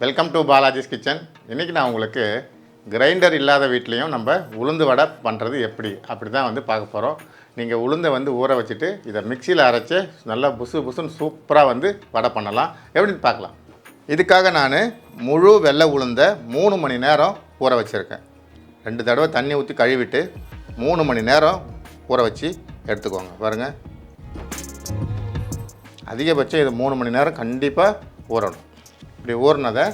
Welcome to Balaji's kitchen இன்றைக்கி நான் உங்களுக்கு கிரைண்டர் இல்லாத வீட்லேயும் நம்ம உளுந்து வடை பண்ணுறது எப்படி? அப்படி தான் வந்து பார்க்க போகிறோம் நீங்கள் உளுந்தை வந்து ஊற வச்சுட்டு இதை மிக்சியில் அரைச்சி நல்லா புசு புசுன்னு சூப்பராக வந்து வடை பண்ணலாம். எப்படின்னு பார்க்கலாம். இதுக்காக நான் முழு வெள்ளை உளுந்தை மூணு மணி நேரம் ஊற வச்சுருக்கேன். ரெண்டு தடவை தண்ணி ஊற்றி கழுவிட்டு மூணு மணி நேரம் ஊற வச்சு எடுத்துக்கோங்க. பாருங்கள் அதிகபட்சம் இது மூணு மணி நேரம் கண்டிப்பாக ஊறணும். இப்படி ஊறினதை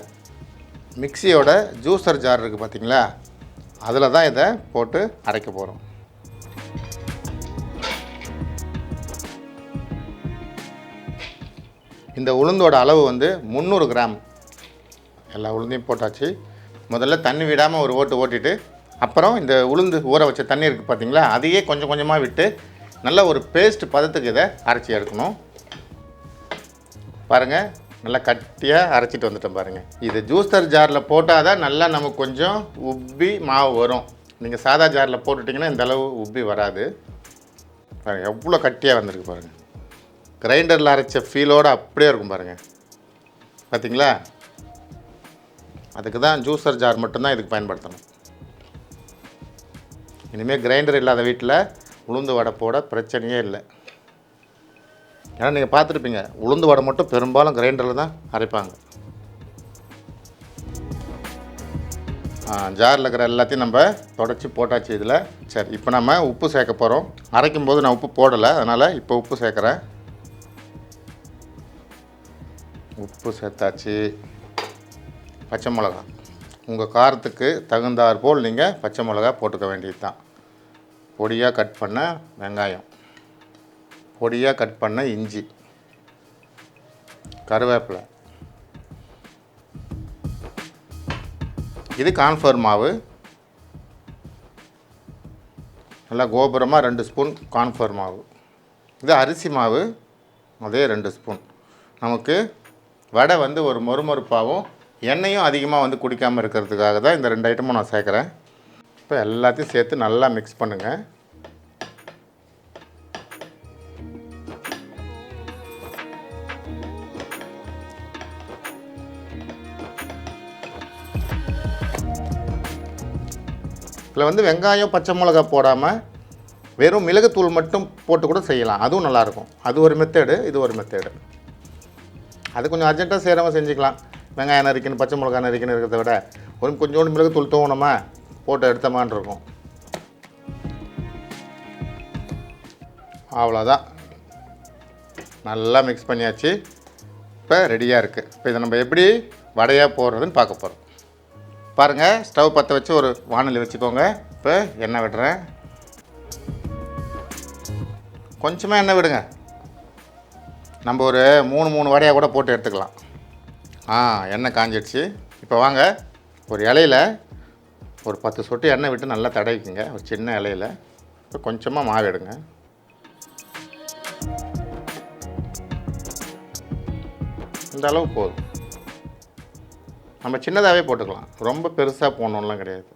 மிக்சியோட ஜூஸர் ஜார் இருக்குது பார்த்தீங்களா? அதில் தான் இதை போட்டு அரைக்க போகிறோம் இந்த உளுந்தோட அளவு வந்து முந்நூறு கிராம். எல்லா உளுந்தையும் போட்டாச்சு. முதல்ல தண்ணி விடாமல் ஒரு ஓட்டு ஓட்டிட்டு அப்புறம் இந்த உளுந்து ஊற வச்ச தண்ணி இருக்குது பார்த்தீங்களா? அதையே கொஞ்சம் கொஞ்சமாக விட்டு நல்ல ஒரு பேஸ்ட் பதத்துக்கு இதை அரைச்சி எடுக்கணும். பாருங்கள் நல்லா கட்டியாக அரைச்சிட்டு வந்துட்டோம் பாருங்கள் இது ஜூஸர் ஜாரில் போட்டால் தான் நல்லா நமக்கு கொஞ்சம் உப்பி மாவு வரும். நீங்கள் சாதா ஜாரில் போட்டுட்டிங்கன்னா இந்த அளவு உப்பி வராது. பாருங்கள் எவ்வளோ கட்டியாக வந்திருக்கு பாருங்கள் கிரைண்டரில் அரைச்ச ஃபீலோடு அப்படியே இருக்கும் பாருங்கள் பார்த்தீங்களா அதுக்கு தான் ஜூஸர் ஜார் மட்டும்தான் இதுக்கு பயன்படுத்தணும். இனிமேல் கிரைண்டர் இல்லாத வீட்டில் உளுந்து வடை போட பிரச்சனையே இல்லை. ஏன்னா நீங்கள் பார்த்துருப்பீங்க உளுந்து வடை மட்டும் பெரும்பாலும் கிரைண்டரில் தான் அரைப்பாங்க. ஜாரில் இருக்கிற எல்லாத்தையும் நம்ம தொடச்சி போட்டாச்சு இதில். சரி இப்போ நம்ம உப்பு சேர்க்க போகிறோம் அரைக்கும் போது நான் உப்பு போடலை அதனால் இப்போ உப்பு சேர்க்குறேன். உப்பு சேர்த்தாச்சு. பச்சை மிளகா. உங்கள் காரத்துக்கு தகுந்தாற்போல் நீங்கள் பச்சை மிளகா போட்டுக்க வேண்டியது தான் பொடியாக கட் பண்ண வெங்காயம். பொடியாக கட் பண்ண இஞ்சி. கருவேப்பிலை. இது கான்ஃபர் மாவு. நல்லா கோபுரமாக ரெண்டு ஸ்பூன் கான்ஃபர் மாவு. இது அரிசி மாவு அதே ரெண்டு ஸ்பூன். நமக்கு வடை வந்து ஒரு மொறுமொறுப்பாகவும் எண்ணெயும் அதிகமாக வந்து குடிக்காமல் இருக்கிறதுக்காக தான் இந்த ரெண்டு ஐட்டமும் நான் சேர்க்குறேன். இப்போ எல்லாத்தையும் சேர்த்து நல்லா மிக்ஸ் பண்ணுங்கள் இதில் வந்து வெங்காயம் பச்சை மிளகா போடாமல் வெறும் மிளகுத்தூள் மட்டும் போட்டு கூட செய்யலாம். அதுவும் நல்லாயிருக்கும். அது ஒரு மெத்தேடு இது ஒரு மெத்தேடு அது கொஞ்சம் அர்ஜென்ட்டாக செய்கிறவங்க செஞ்சுக்கலாம். வெங்காயம் நறுக்கின்னு பச்சை மிளகா நறுக்கின்னு இருக்கிறத விட ஒரு கொஞ்சோண்டு மிளகுத்தூள் தோணுமா போட்டு எடுத்தமான் இருக்கும். அவ்வளோதான். நல்லா மிக்ஸ் பண்ணியாச்சு. இப்போ ரெடியாக இருக்குது இப்போ இதை நம்ம எப்படி வடையாக போடுறதுன்னு பார்க்க போகிறோம் பாருங்கள் ஸ்டவ் பற்ற வச்சு ஒரு வானொலி வச்சுக்கோங்க. இப்போ எண்ணெய் விடுறேன். கொஞ்சமாக எண்ணெய் விடுங்க. நம்ம ஒரு மூணு மூணு வடையாக கூட போட்டு எடுத்துக்கலாம். ஆ எண்ணெய் காஞ்சிடுச்சு. இப்போ வாங்க ஒரு இலையில ஒரு பத்து சொட்டு எண்ணெய் விட்டு நல்லா தடவிக்குங்க. ஒரு சின்ன இலையில. இப்போ கொஞ்சமாக மாவு எடுங்க. இந்த அளவு போதும். நம்ம சின்னதாகவே போட்டுக்கலாம். ரொம்ப பெருசாக போடணும்லாம் கிடையாது.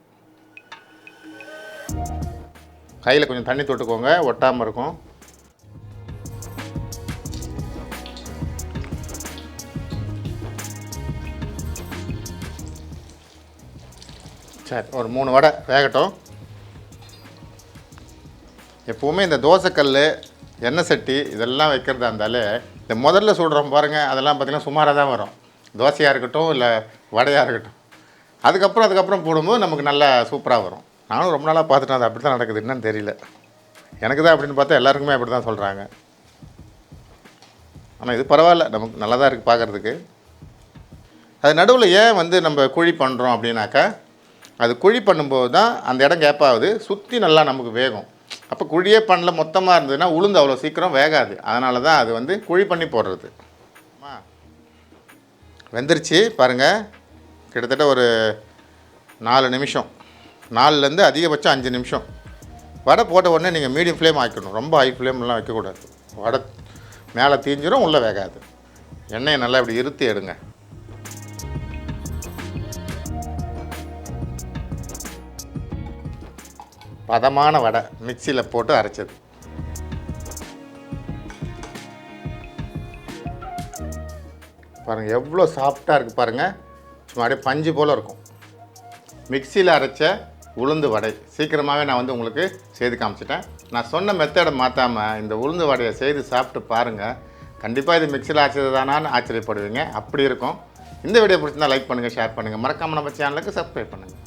கையில் கொஞ்சம் தண்ணி தொட்டுக்கோங்க. ஒட்டாமல் இருக்கும். சரி ஒரு மூணு வடை வேகட்டும். எப்போவுமே இந்த தோசைக்கல் எண்ணெய் சட்டி இதெல்லாம் வைக்கிறதா இருந்தாலே இந்த முதல்ல சொல்கிறோம் பாருங்கள் அதெல்லாம் பார்த்திங்கன்னா சுமாராக தான் வரும். தோசையாக இருக்கட்டும் இல்லை வடையாக இருக்கட்டும். அதுக்கப்புறம் அதுக்கப்புறம் போடும்போது நமக்கு நல்லா சூப்பராக வரும். நானும் ரொம்ப நாளாக பார்த்துட்டேன் அது அப்படி தான் நடக்குது என்னன்னு தெரியல. எனக்கு தான் அப்படின்னு பார்த்தா எல்லாருக்குமே அப்படி தான் சொல்கிறாங்க ஆனால் இது பரவாயில்ல நமக்கு நல்லா தான் இருக்குது பார்க்குறதுக்கு. அது நடுவில் ஏன் வந்து நம்ம குழி பண்ணுறோம் அப்படின்னாக்கா அது குழி பண்ணும்போது தான் அந்த இடம் கேப்பாகுது சுற்றி நல்லா நமக்கு வேகும். அப்போ குழியே பண்ணல மொத்தமாக இருந்ததுன்னா உளுந்து அவ்வளோ சீக்கிரம் வேகாது. அதனால தான் அது வந்து குழி பண்ணி போடுறது. வெந்துருச்சு பாருங்கள் கிட்டத்தட்ட ஒரு நாலு நிமிஷம். நாலுலேருந்து அதிகபட்சம் அஞ்சு நிமிஷம். வடை போட்ட உடனே நீங்கள் மீடியம் ஃப்ளேம் ஆக்கிடணும். ரொம்ப ஹை ஃப்ளேம்லாம் வைக்கக்கூடாது. வடை மேலே தீஞ்சிரும் உள்ளே வேகாது. எண்ணெயை நல்லா இப்படி இருத்தி எடுங்க. பதமான வடை மிக்சியில் போட்டு அரைச்சது. பாருங்கள் எவ்வளோ சாஃப்டாக இருக்குது பாருங்கள் சும்மா அப்படியே பஞ்சு போல் இருக்கும். மிக்சியில் அரைச்ச உளுந்து வடை. சீக்கிரமாகவே நான் வந்து உங்களுக்கு செய்து காமிச்சிட்டேன். நான் சொன்ன மெத்தடை மாற்றாமல் இந்த உளுந்து வடையை செய்து சாப்பிட்டு பாருங்கள் கண்டிப்பாக இது மிக்சியில் அரைச்சது தானான்னு ஆச்சரியப்படுவீங்க. அப்படி இருக்கும். இந்த வீடியோ பிடிச்சிருந்தா லைக் பண்ணுங்கள் ஷேர் பண்ணுங்கள் மறக்காமல் நம்ம சேனலுக்கு சப்ஸ்கிரைப் பண்ணுங்கள்